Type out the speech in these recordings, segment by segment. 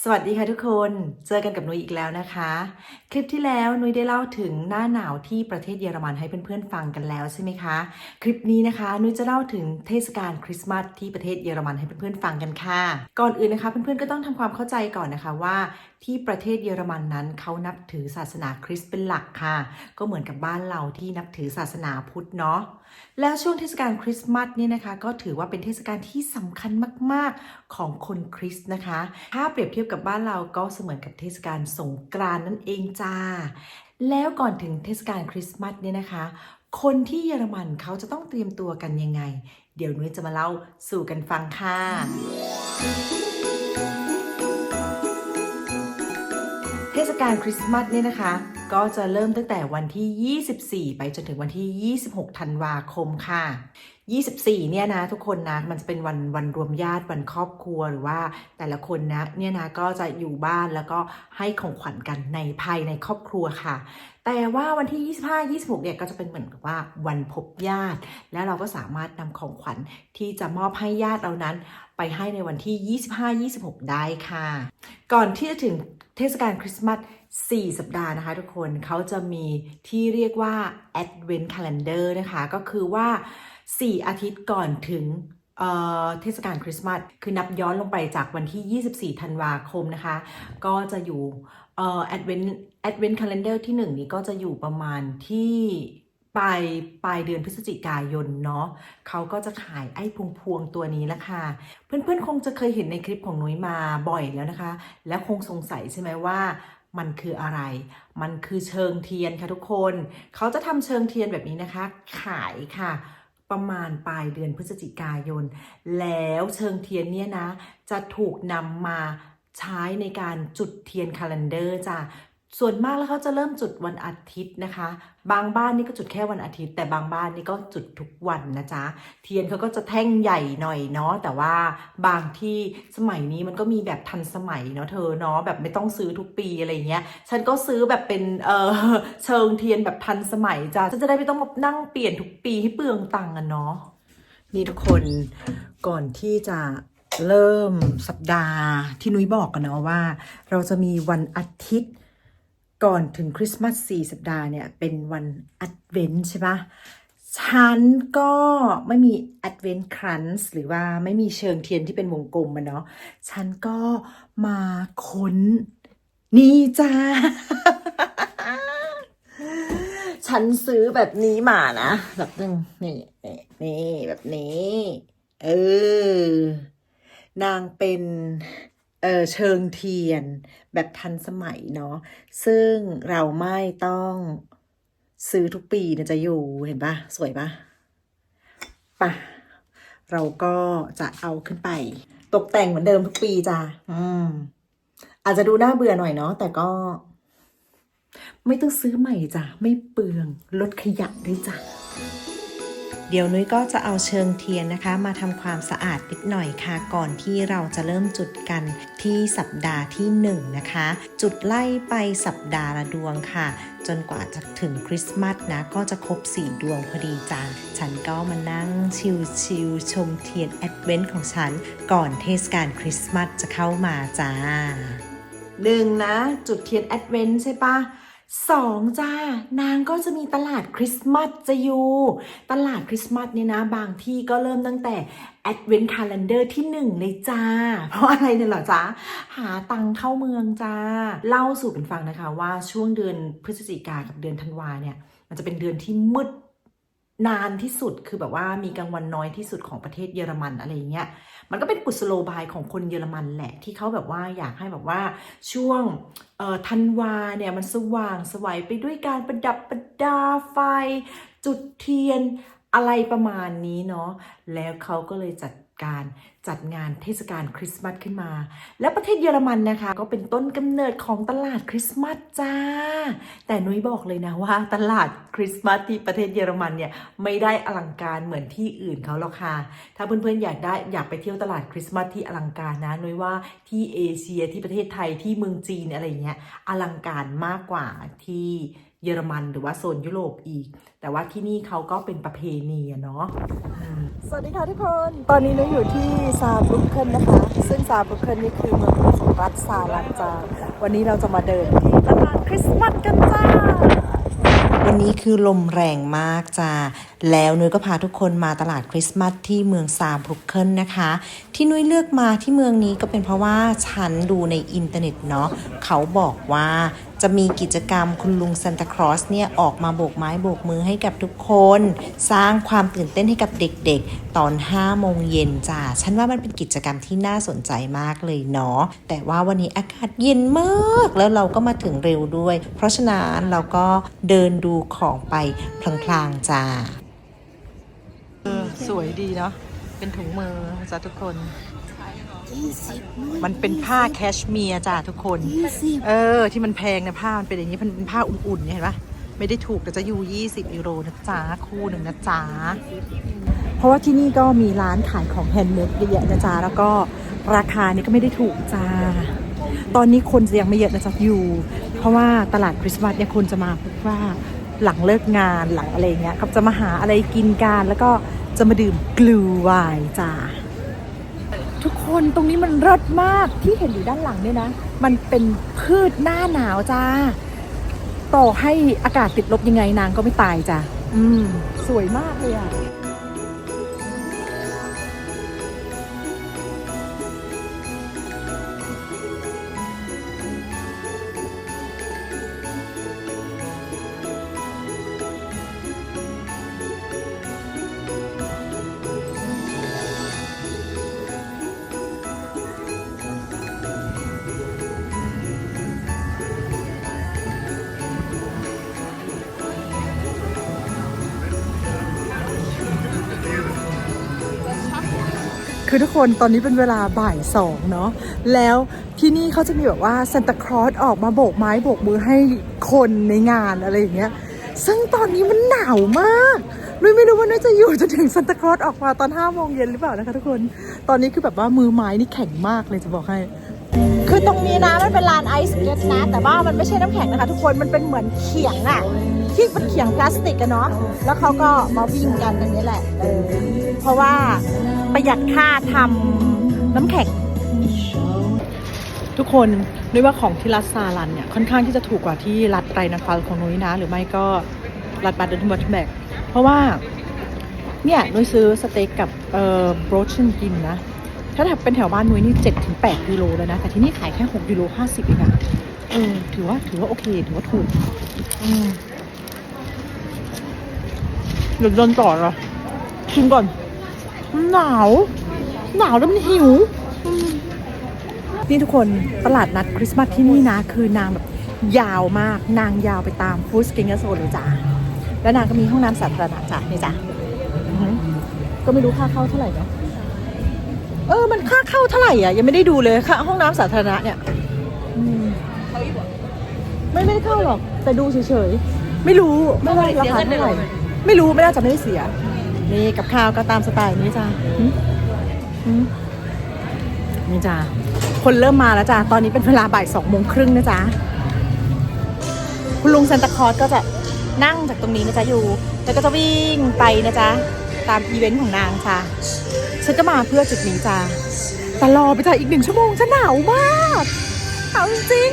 สวัสดีค่ะทุกคน เจอกันกับนุ้ยอีกแล้วนะคะ คลิปที่แล้วนุ้ยได้เล่าถึงหน้าหนาวที่ประเทศเยอรมันให้เพื่อนๆฟังกันแล้วใช่ไหมคะ คลิปนี้นะคะ นุ้ยจะเล่าถึงเทศกาลคริสต์มาสที่ประเทศเยอรมันให้เพื่อนๆฟังกันค่ะ ก่อนอื่นนะคะเพื่อนๆก็ต้องทำความเข้าใจก่อนนะคะว่า ที่ประเทศเยอรมันนั้นเขานับถือศาสนาคริสต์เป็นหลักค่ะ ก็เหมือนกับบ้านเราที่นับถือศาสนาพุทธเนาะ แล้วช่วงเทศกาลคริสต์มาสนี่นะคะ ก็ถือว่าเป็นเทศกาลที่สำคัญมาก ๆ ของคนคริสต์นะคะ ถ้าเปรียบเทียบกับบ้านเราก็เสมือนกับเทศกาลสงกรานต์นั่นเองจ้า แล้วก่อนถึงเทศกาลคริสต์มาสเนี่ยนะคะ คนที่เยอรมันเขาจะต้องเตรียมตัวกันยังไง เดี๋ยวนุ้ยจะมาเล่าสู่กันฟังค่ะาลคริสต์มาสเนี่ยนะคะ ก็จะเริ่มตั้งแต่วันที่ 24 ไปจนถึงวันที่ 26 ธันวาคมค่ะ 24 เนี่ยนะทุกคนนะมันจะเป็นวันวันรวมญาติวันครอบครัวหรือว่าแต่ละคนนะเนี่ยนะก็จะอยู่บ้านแล้วก็ให้ของขวัญกันในภายในครอบครัวค่ะ แต่ว่าวันที่ 25 26 เนี่ยก็จะเป็นเหมือนกับว่าวันพบญาติ แล้วเราก็สามารถนำของขวัญที่จะมอบให้ญาติเรานั้น ไปให้ในวันที่ 25 26 ได้ค่ะ ก่อนที่จะถึงเทศกาลคริสต์มาส 4 สัปดาห์นะคะทุกคนเขาจะมีที่เรียกว่า Advent Calendar นะคะ ก็คือว่า 4 อาทิตย์ก่อนถึงเทศกาลคริสต์มาสคือนับย้อนลงไปจากวันที่ 24 ธันวาคมนะคะ ก็จะอยู่เอ่อ Advent Advent Calendar ที่ 1 นี้ก็จะอยู่ประมาณที่ปลายปลายเดือนพฤศจิกายนเนาะเขาก็จะขายไอ้พวงพวงตัวนี้ละค่ะ เพื่อนๆ คงจะเคยเห็นในคลิปของนุ้ยมาบ่อยแล้วนะคะ และคงสงสัยใช่ไหมว่า มันคืออะไร มันคือเชิงเทียนค่ะทุกคน เขาจะทำเชิงเทียนแบบนี้นะคะ ขายค่ะ ประมาณปลายเดือนพฤศจิกายน แล้วเชิงเทียนเนี่ยนะ จะถูกนำมาใช้ในการจุดเทียนคาล endar จ้ะ ส่วนมากแล้วเขาจะเริ่มจุดวันอาทิตย์นะคะ บางบ้านนี่ก็จุดแค่วันอาทิตย์ แต่บางบ้านนี่ก็จุดทุกวันนะจ๊ะ เทียนเขาก็จะแท่งใหญ่หน่อยเนาะแต่ว่าบางที่สมัยนี้มันก็มีแบบทันสมัยเนาะเธอเนาะแบบไม่ต้องซื้อทุกปีอะไรเงี้ย ฉันก็ซื้อแบบเป็นเออเชิงเทียนแบบทันสมัยจ้ะฉันจะได้ไม่ต้องมานั่งเปลี่ยนทุกปีให้เปลืองตังค์อะเนาะนี่ทุกคนก่อนที่จะเริ่มสัปดาห์ที่นุ้ยบอกกันเนาะว่า เราจะมีวันอาทิตย์ ก่อนถึงคริสต์มาส4สัปดาห์เนี่ย เป็นวันอัดเวนใช่ปะฉันก็ไม่มี Advent Crunch หรือว่าไม่มีเชิงเทียนที่เป็นวงกลมมันเนาะ ฉันก็มาค้น นี่จ้า ฉันซื้อแบบนี้มานะ แบบนึงนี่นี่แบบนี้ เออ นางเป็น เออเชิงเทียนแบบทันสมัยเนาะซึ่งเราไม่ต้องซื้อทุกปีนะจะอยู่เห็นปะสวยปะปะเราก็จะเอาขึ้นไป ตกแต่งเหมือนเดิมทุกปีจ้ะอืม อาจจะดูน่าเบื่อหน่อยเนาะแต่ก็ ไม่ต้องซื้อใหม่จ้ะไม่เปลืองลดขยะด้วยจ้ะ เดี๋ยวนุ้ยก็จะเอาเชิงเทียนนะคะ มาทำความสะอาดนิดหน่อยค่ะ ก่อนที่เราจะเริ่มจุดกันที่สัปดาห์ที่1นงนะคะ จุดไล่ไปสัปดาห์ละดวงค่ะ จนกว่าจะถึงคริสต์มาสนะ ก็จะครบ4ดวงพอดีจ้าฉันก็มานั่งชิลๆชมเทียนแอดเวนต์ของฉัน ก่อนเทศกาลคริสต์มาสจะเข้ามาจ้าหนึ่งนะ จุดเทียนแอดเวนต์ใช่ปะ สองจ้านางก็จะมีตลาดคริสต์มาสจะอยู่ ตลาดคริสต์มาสเนี่ยนะ บางที่ก็เริ่มตั้งแต่ Advent Calendar ที่หนึ่งเลยจ้า เพราะอะไรเนี่ยเหรอจ้าหาตังเข้าเมืองจ้า เล่าสู่กันฟังนะคะว่าช่วงเดือนพฤศจิกากับเดือนธันวาเนี่ย มันจะเป็นเดือนที่มืด นานที่สุดคือแบบว่ามีกลางวันน้อยที่สุดของประเทศเยอรมันอะไรเงี้ยมันก็เป็นกุศโลบายของคนเยอรมันแหละที่เขาแบบว่าอยากให้แบบว่าช่วงธันวาเนี่ยมันสว่างสวัยไปด้วยการประดับประดาไฟ จุดเทียนอะไรประมาณนี้เนาะแล้วเขาก็เลยจัด การจัดงานเทศกาลคริสต์มาสขึ้นมา แล้วประเทศเยอรมันนะคะ ก็เป็นต้นกำเนิดของตลาดคริสต์มาสจ้า แต่นุ้ยบอกเลยนะว่าตลาดคริสต์มาสที่ประเทศเยอรมันเนี่ยไม่ได้อลังการเหมือนที่อื่นเขาหรอกค่ะ ถ้าเพื่อนๆอยากได้อยากไปเที่ยวตลาดคริสต์มาสที่อลังการนะนุ้ยว่าที่เอเชียที่ประเทศไทยที่เมืองจีนอะไรเงี้ยอลังการมากกว่าที่ เยอรมันหรือว่าโซนยุโรปอีก แต่ว่าที่นี่เขาก็เป็นประเพณีอะเนาะสวัสดีค่ะทุกคน ตอนนี้นุ้ยอยู่ที่ซาบรุกเคิลนะคะ ซึ่งซาบรุกเคิลนี่คือเมืองหลวงของตรัฐสาลันจ้าวันนี้เราจะมาเดินที่ตลาดคริสต์มาสกันจ้าวันนี้คือลมแรงมากจ้า แล้วนุ้ยก็พาทุกคนมาตลาดคริสต์มาสที่เมืองซาบรุกเคิลนะคะ ที่นุ้ยเลือกมาที่เมืองนี้ก็เป็นเพราะว่าฉันดูในอินเทอร์เน็ตเนาะเขาบอกว่า จะมีกิจกรรมคุณลุงซานตาคลอสเนี่ยออกมาโบกไม้โบกมือให้กับทุกคน สร้างความตื่นเต้นให้กับเด็กๆ ตอน5โมงเย็นจ้าฉันว่ามันเป็นกิจกรรมที่น่าสนใจมากเลยเนาะแต่ว่าวันนี้อากาศเย็นมากแล้วเราก็มาถึงเร็วด้วย เพราะฉะนั้นเราก็เดินดูของไปพลางๆจ้าสวยดีเนาะเป็นถุงมือจ้าทุกคน มันเป็นผ้าแคชเมียร์จ้าทุกคน เออ ที่มันแพงนะผ้ามันเป็นอย่างนี้มันเป็นผ้าอุ่นๆเนี่ยเห็นปะไม่ได้ถูกแต่จะอยู่ 20 ยูโรนะจ๊ะคู่หนึ่งนะจ๊ะเพราะว่าที่นี่ก็มีร้านขายของแฮนด์เมดเยอะแยะนะจ๊ะแล้วก็ราคานี่ก็ไม่ได้ถูกจ้า ตอนนี้คนจะยังไม่เยอะนะจ๊ะอยู่ เพราะว่าตลาดคริสต์มาสเนี่ยคนจะมาพบว่าหลังเลิกงานหลังอะไรเงี้ยก็จะมาหาอะไรกินกันแล้วก็จะมาดื่มกลูไวน์จ้า ทุกคนตรงนี้มันรสมากที่เห็นอยู่ด้านหลังเนี่ยนะ มันเป็นพืชหน้าหนาวจ้า ต่อให้อากาศติดลบยังไงนางก็ไม่ตายจ้ะอืม สวยมากเลยอะ คือทุกคนตอนนี้เป็นเวลาบ่ายสองเนาะแล้วที่นี่เขาจะมีแบบว่าซานตาคลอสออกมาโบกไม้โบกมือให้คนในงานอะไรอย่างเงี้ยซึ่งตอนนี้มันหนาวมากนุ้ยไม่รู้ว่านุ้ยจะอยู่จนถึงซานตาคลอสออกมาตอนห้าโมงเย็นหรือเปล่านะคะทุกคน ตอนนี้คือแบบว่ามือไม้นี่แข็งมากเลยจะบอกให้ คือตรงนี้นะมันเป็นลานไอซ์สเก็ตนะ แต่ว่ามันไม่ใช่น้ำแข็งนะคะ ทุกคนมันเป็นเหมือนเขียงอะที่เป็นเขียงพลาสติกกันเนาะแล้วเขาก็มาวิ่งกันอย่างนี้แหละเออเพราะว่าประหยัดค่าทำน้ำแข็ง ทุกคนนุ้ยว่าของที่รัฐซาลันเนี่ยค่อนข้างที่จะถูกกว่าที่รัฐไรนาฟาลของนุ้ยนะ หรือไม่ก็รัฐบัตเดนวัตแบกเพราะว่าเนี่ยนุ้ยซื้อสเต็กกับเอ่อโบรชเชนกินนะ ถ้าเป็นแถวบ้านนุ้ยนี่เจ็ดถึงแปดกิโลเลยนะ แต่ที่นี่ขายแค่หกกิโลห้าสิบเองอะเออ ถือว่าถือว่าโอเค ถือว่าถูกอืมเดี๋ยวเดินต่อเหรอชิมก่อนมันหนาว หนาวแล้วมันหิวอืมนี่ทุกคนตลาดนัดคริสต์มาสที่นี่นะ คือนางแบบยาวมาก นางยาวไปตามฟูสกิงเกอร์โซนเลยจ้าแล้วนางก็มีห้องน้ำสาธารณะจ้ะนี่จ้ะอือหือก็ไม่รู้ค่าเข้าเท่าไหร่เนาะ เออ มันค่าเข้าเท่าไหร่อะ ยังไม่ได้ดูเลยค่าห้องน้ำสาธารณะเนี่ยอืมไม่ไม่ได้เข้าหรอก แต่ดูเฉยๆ ไม่รู้ไม่ว่าราคาเท่าไหร่ไม่รู้ไม่น่าจะไม่ได้เสีย นี่กับข้าวก็ตามสไตล์นี้จ้าหืมหืมนี่จ้าคนเริ่มมาแล้วจ้าตอนนี้เป็นเวลาบ่ายสองโมงครึ่งนะจ๊ะคุณลุงซันตาคลอสก็จะนั่งจากตรงนี้นะจ๊ะอยู่ แล้วก็จะวิ่งไปนะจ๊ะตามอีเวนต์ของนางจ้า ฉันก็มาเพื่อจุดนี้จ้าแต่รอไปจ้าอีกหนึ่งชั่วโมงฉันหนาวมากหนาวจริง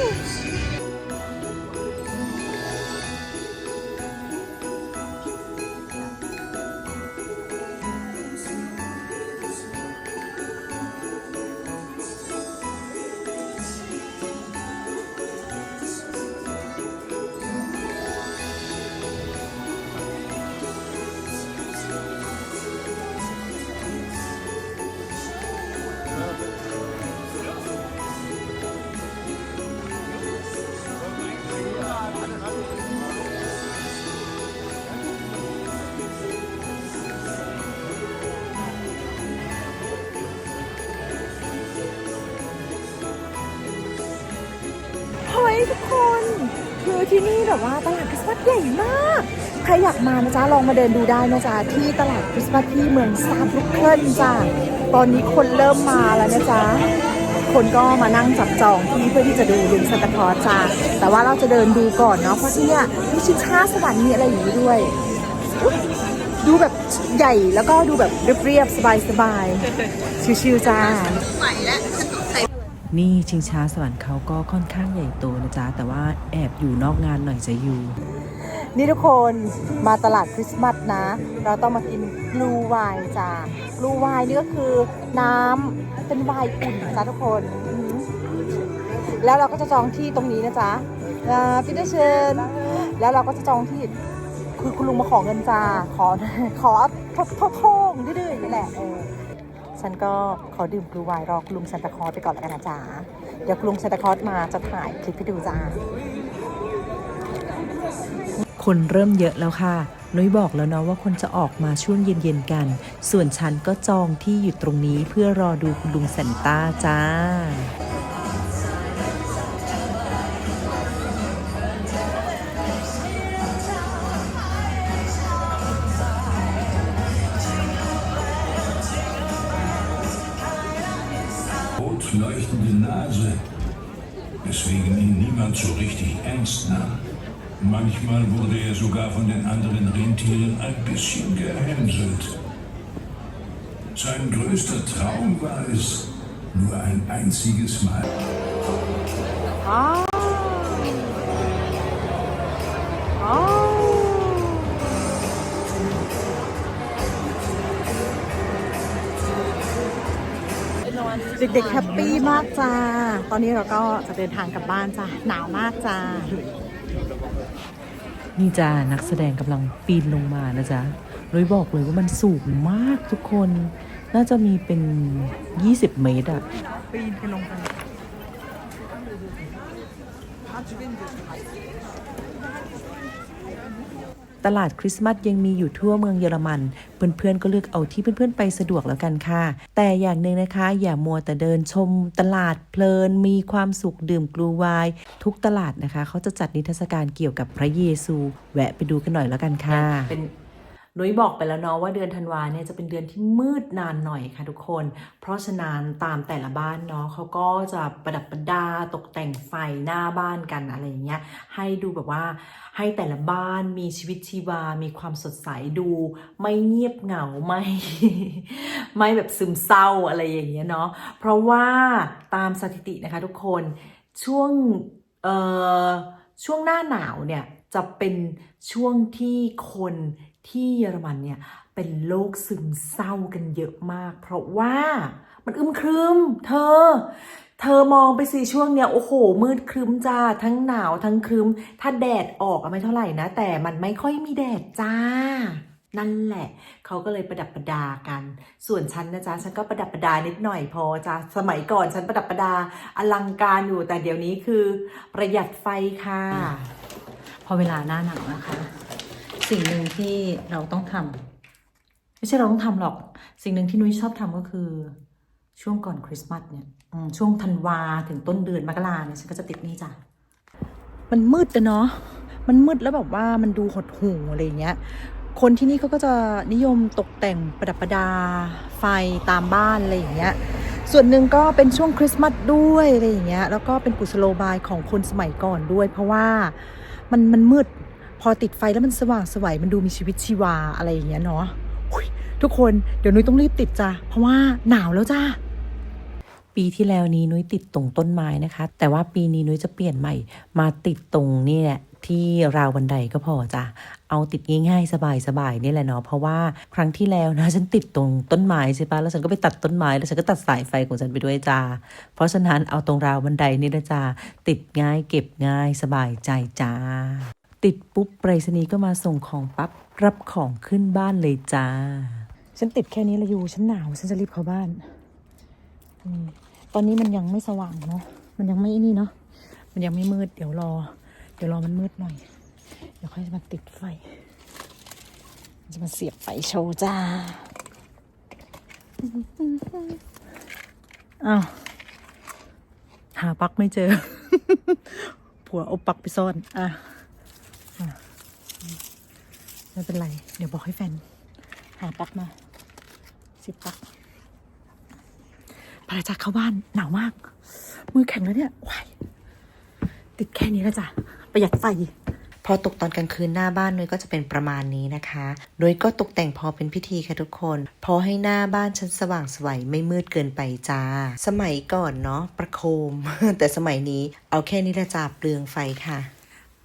ที่นี่แบบว่าตลาดคริสต์มาสใหญ่มาก ใครอยากมานะจ๊ะลองมาเดินดูได้นะจ๊ะที่ตลาดคริสต์มาสที่เมืองซาบรุกเคิลจ้ะตอนนี้คนเริ่มมาแล้วนะจ๊ะคนก็มานั่งจับจองที่เพื่อที่จะดูลิงซานตาคลอสจ้ะแต่ว่าเราจะเดินดูก่อนเนาะเพราะที่เนี่ยมีชิงช้าสวรรค์มีอะไรอย่างนี้ด้วยดูแบบใหญ่แล้วก็ดูแบบเรียบๆสบายๆชิวๆจ้าใหม่และข นี่ชิงช้าสวรรค์เขาก็ค่อนข้างใหญ่โตนะจ๊ะ แต่ว่าแอบอยู่นอกงานหน่อยจะอยู่ นี่ทุกคนมาตลาดคริสต์มาสนะ เราต้องมากินบลูไวน์จ้าบลูไวน์นี่ก็คือน้ำเป็นไวน์อุ่นจ้าทุกคนอือหือแล้วเราก็จะจองที่ตรงนี้นะจ๊ะฟิเดเชนแล้วเราก็จะจองที่คือคุณลุงมาขอเงินจ้าขอขอทบทบทงดื้อๆอย่างนี่แหละเออ ฉันก็ขอดื่มกลูไวายรอคุณลุงซานตาคลอสไปก่อนแล้วกันนะจ๊ะเดี๋ยวคุณลุงซานตาคลอสมาจะถ่ายคลิปให้ดูจ้าคนเริ่มเยอะแล้วค่ะ นุ้ยบอกแล้วเนาะว่าคนจะออกมาช่วงเย็นๆกัน ส่วนฉันก็จองที่อยู่ตรงนี้เพื่อรอดูคุณลุงเซนต้าจ้า leuchtende Nase, weswegen ihn niemand so richtig ernst nahm. Manchmal wurde er sogar von den anderen Rentieren ein bisschen gehänselt. Sein größter Traum war es, nur ein einziges Mal อ้ เด็กๆแฮปปี้มากจ้า ตอนนี้เราก็จะเดินทางกลับบ้านจ้า หนาวมากจ้า นี่จ้านักแสดงกำลังปีนลงมานะจ๊ะนุ้ยบอกเลยว่ามันสูงมากทุกคน น่าจะมีเป็น 20 เมตรอะปีนกันลงไป ตลาดคริสต์มาสยังมีอยู่ทั่วเมืองเยอรมัน เพื่อนๆก็เลือกเอาที่เพื่อนๆไปสะดวกแล้วกันค่ะ แต่อย่างหนึ่งนะคะ อย่ามัวแต่เดินชมตลาดเพลิน มีความสุขดื่มกลูไวาย ทุกตลาดนะคะ เขาจะจัดนิทรรศการเกี่ยวกับพระเยซู แวะไปดูกันหน่อยแล้วกันค่ะเป็น นุ้ยบอกไปแล้วเนาะว่าเดือนธันวาเนี่ยจะเป็นเดือนที่มืดนานหน่อยค่ะทุกคน เพราะฉะนั้นตามแต่ละบ้านเนาะเขาก็จะประดับประดาตกแต่งไฟหน้าบ้านกันอะไรอย่างเงี้ยให้ดูแบบว่าให้แต่ละบ้านมีชีวิตชีวา มีความสดใสดู ไม่เงียบเหงาไม่ไม่แบบซึมเศร้าอะไรอย่างเงี้ยเนาะเพราะว่าตามสถิตินะคะทุกคนช่วงเอ่อช่วงหน้าหนาวเนี่ยจะเป็นช่วงที่คน ที่เยอรมันเนี่ยเป็นโรคซึมเศร้ากันเยอะมาก เพราะว่ามันอึมครึมเธอ เธอมองไปสิช่วงเนี้ยโอ้โห มืดครึมจ้าทั้งหนาวทั้งครึม ถ้าแดดออกไม่เท่าไหร่นะ แต่มันไม่ค่อยมีแดดจ้า นั่นแหละ เขาก็เลยประดับประดากัน ส่วนฉันนะจ๊ะฉันก็ประดับประดานิดหน่อยพอจ้าสมัยก่อนฉันประดับประดาอลังการอยู่แต่เดี๋ยวนี้คือ ประหยัดไฟค่ะ พอเวลาหน้าหนาวนะคะ สิ่งหนึ่งที่เราต้องทำไม่ใช่เราต้องทำหรอก สิ่งหนึ่งที่นุ้ยชอบทำก็คือ ช่วงก่อนคริสต์มาสเนี่ยช่วงธันวาถึงต้นเดือนมกราเนี่ยฉันก็จะติดนี่จ้ะมันมืดอะเนาะมันมืดแล้วแบบว่ามันดูหดหู่อะไรเงี้ยคนที่นี่เขาก็จะนิยมตกแต่งประดับประดา ไฟตามบ้านอะไรอย่างเงี้ย ส่วนหนึ่งก็เป็นช่วงคริสต์มาสด้วยอะไรอย่างเงี้ย แล้วก็เป็นกุศโลบายของคนสมัยก่อนด้วย เพราะว่ามันมันมืด พอติดไฟแล้วมันสว่างสวยมันดูมีชีวิตชีวาอะไรอย่างเงี้ยเนาะทุกคนเดี๋ยวนุ้ยต้องรีบติดจ้ะเพราะว่าหนาวแล้วจ้าปีที่แล้วนี้นุ้ยติดตรงต้นไม้นะคะ แต่ว่าปีนี้นุ้ยจะเปลี่ยนใหม่ มาติดตรงนี่แหละที่ราวบันไดก็พอจ้ะ เอาติดง่ายๆสบายๆนี่แหละเนาะ เพราะว่าครั้งที่แล้วนะฉันติดตรงต้นไม้ใช่ปะแล้วฉันก็ไปตัดต้นไม้แล้วฉันก็ตัดสายไฟของฉันไปด้วยจ้า เพราะฉะนั้นเอาตรงราวบันไดนี่นะจ้าติดง่ายเก็บง่ายสบายใจจ้า ติดปุ๊บไปรษณีย์ก็มาส่งของปั๊บรับของขึ้นบ้านเลยจ้า ฉันติดแค่นี้ละอยู่ฉันหนาว ฉันจะรีบเข้าบ้านอตอนนี้มันยังไม่สว่างเนาะมันยังไม่นี่เนาะมันยังไม่มืดเดี๋ยวรอ เดี๋ยวรอมันมืดหน่อย เดี๋ยวค่อยมาติดไฟ จะมาเสียบไฟโชว์จ้าอ้าวหาปลั๊กไม่เจอ ผัวเอาปลั๊กไปซ่อน อะ ไม่เป็นไร เดี๋ยวบอกให้แฟน หาปลั๊กมา สิบปลั๊กภรรยาเข้าบ้านหนาวมาก มือแข็งแล้วเนี่ยว้ายติดแค่นี้แล้วจ้ะ ประหยัดไฟพอตกตอนกลางคืนหน้าบ้านนุ้ยก็จะเป็นประมาณนี้นะคะนุ้ยก็ตกแต่งพอเป็นพิธีค่ะทุกคน พอให้หน้าบ้านฉันสว่างสวยไม่มืดเกินไปจ้า สมัยก่อนเนาะประโคม แต่สมัยนี้เอาแค่นี้ละจ้าเปลืองไฟค่ะ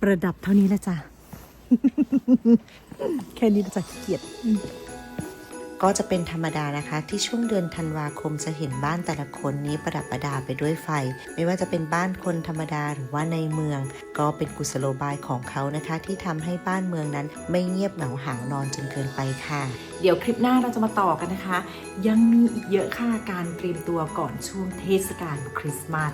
ประดับเท่านี้ละจ้ะ แค่นี้ละจ้ะขี้เกียจก็จะเป็นธรรมดานะคะ ที่ช่วงเดือนธันวาคมจะเห็นบ้านแต่ละคนนี้ประดับประดาไปด้วยไฟ ไม่ว่าจะเป็นบ้านคนธรรมดาหรือว่าในเมือง ก็เป็นกุศโลบายของเขานะคะ ที่ทำให้บ้านเมืองนั้น ไม่เงียบเหงาหาวนอนจนเกินไปค่ะ เดี๋ยวคลิปหน้าเราจะมาต่อกันนะคะ ยังมีอีกเยอะค่ะการเตรียมตัวก่อนช่วงเทศกาลคริสต์มาส